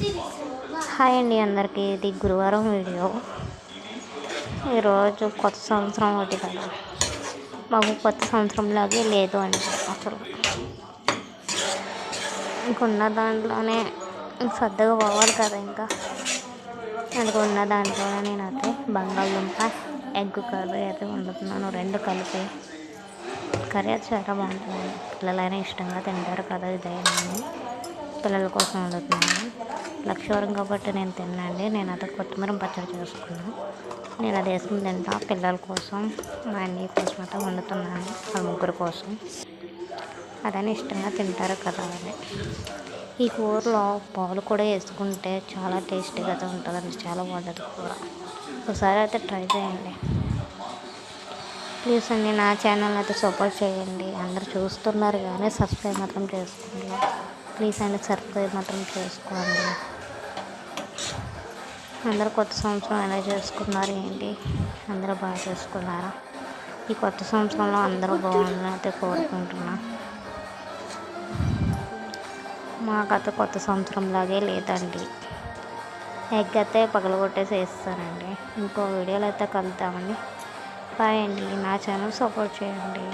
Hi అండి అందరికీ. ఇది గురువారం వీడియో. ఈరోజు కొత్త సంవత్సరం ఒకటి కదా. మాకు కొత్త సంవత్సరంలాగే లేదు అండి అసలు ఇంకున్న దాంట్లోనే సర్దగా పోవాలి కదా ఇంకా. అందుకు ఉన్న దాంట్లోనే నేనైతే బంగాళదుంప ఎగ్ కర్రీ అయితే వండుతున్నాను. రెండు కలిపి. కర్రీ అయితే చాలా బాగుంటుంది. పిల్లలైనా ఇష్టంగా తింటారు కదా ఇదైనా పిల్లల కోసం వండుతున్నాను లక్షవరం కాబట్టి నేను తిన్నాండి. నేను అయితే కొత్తిమీర పచ్చడి చేసుకున్నాను. నేను అది వేసుకుని తింటా. పిల్లల కోసం మా అన్నయ్య కోసం అయితే వండుతున్నాను. వాళ్ళ ముగ్గురు కోసం. అదని ఇష్టంగా తింటారు కదా అని. ఈ కూరలో పాలు కూడా వేసుకుంటే చాలా టేస్టీగా ఉంటుందండి. చాలా బాగుంటుంది కూర. ఒకసారి అయితే ట్రై చేయండి. ప్లీజ్ అండి నా ఛానల్ అయితే సపోర్ట్ చేయండి. అందరు చూస్తున్నారు కానీ సబ్స్క్రైబ్ మాత్రం చేసుకోండి. ప్లీజ్ అండి సబ్స్క్రైబ్ మాత్రం చేసుకోండి. అందరూ కొత్త సంవత్సరం ఎలా చేసుకున్నారు ఏంటి? అందరూ బాగా చేసుకున్నారా? ఈ కొత్త సంవత్సరంలో అందరూ బాగుండాలని అయితే కోరుకుంటున్నా. మాకైతే కొత్త సంవత్సరం లాగే లేదండి. ఎగ్ అయితే పగలగొట్టేసి వేస్తానండి. ఇంకో వీడియోలో అయితే కలుద్దామండి. బాయ్ అండి. నా ఛానల్ సపోర్ట్ చేయండి.